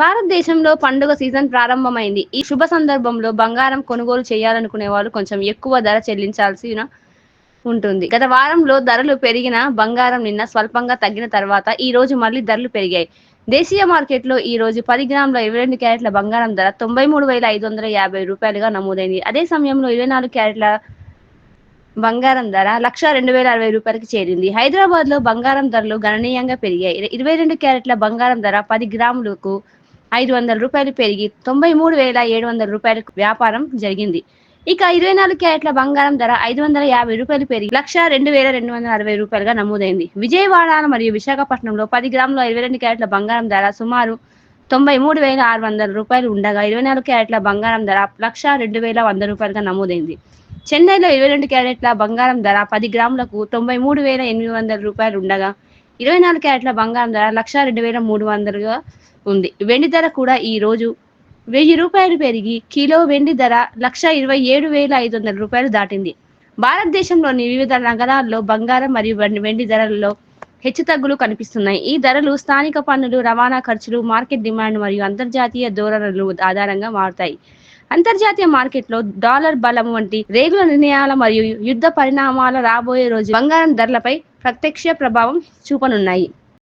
భారతదేశంలో పండుగ సీజన్ ప్రారంభమైంది. ఈ శుభ సందర్భంలో బంగారం కొనుగోలు చేయాలనుకునే వాళ్ళు కొంచెం ఎక్కువ ధర చెల్లించాల్సిన ఉంటుంది. గత వారంలో ధరలు పెరిగిన బంగారం నిన్న స్వల్పంగా తగ్గిన తర్వాత ఈ రోజు మళ్ళీ ధరలు పెరిగాయి. దేశీయ మార్కెట్లో ఈ రోజు పది గ్రాముల ఇరవై రెండు క్యారెట్ల బంగారం ధర తొంభై మూడు వేల ఐదు వందల యాభై రూపాయలుగా నమోదైంది. అదే సమయంలో ఇరవై నాలుగు క్యారెట్ల బంగారం ధర లక్ష రెండు వేల అరవై రూపాయలకు చేరింది. హైదరాబాద్లో బంగారం ధరలు గణనీయంగా పెరిగాయి. ఇరవై రెండు క్యారెట్ల బంగారం ధర పది గ్రాములకు ఐదు వందల రూపాయలు పెరిగి తొంభై మూడు వేల ఏడు వందల రూపాయలకు వ్యాపారం జరిగింది. ఇక ఇరవై నాలుగు క్యారెట్ల బంగారం ధర ఐదు వందల యాభై రూపాయలు పెరిగి లక్ష రెండు వేల రెండు వందల అరవై రూపాయలుగా నమోదైంది. విజయవాడ మరియు విశాఖపట్నంలో పది గ్రాముల ఇరవై రెండు క్యారెట్ల బంగారం ధర సుమారు తొంభై మూడు వేల ఆరు వందల రూపాయలు ఉండగా ఇరవై నాలుగు క్యారెట్ల బంగారం ధర లక్ష రెండు వేల వంద రూపాయలుగా నమోదైంది. చెన్నైలో ఇరవై రెండు క్యారెట్ల బంగారం ధర పది గ్రాములకు తొంభై మూడు వేల ఎనిమిది వందల రూపాయలు ఉండగా ఇరవై నాలుగు క్యారెట్ల బంగారం ధర లక్ష రెండు వేల మూడు వందలుగా ఉంది. వెండి ధర కూడా ఈ రోజు వెయ్యి రూపాయలు పెరిగి కిలో వెండి ధర లక్ష ఇరవై ఏడు వేల ఐదు వందల రూపాయలు దాటింది. భారతదేశంలోని వివిధ నగరాల్లో బంగారం మరియు వెండి- ధరల్లో ధరలలో హెచ్చుతగ్గులు కనిపిస్తున్నాయి. ఈ ధరలు స్థానిక పన్నులు రవాణా ఖర్చులు మార్కెట్ డిమాండ్ మరియు అంతర్జాతీయ ధోరణులు ఆధారంగా మారుతాయి. అంతర్జాతీయ మార్కెట్లో డాలర్ బలం వంటి రేగుల నిర్ణయాల మరియు యుద్ధ పరిణామాల రాబోయే రోజు బంగారం ధరలపై ప్రత్యక్ష ప్రభావం చూపనున్నాయి.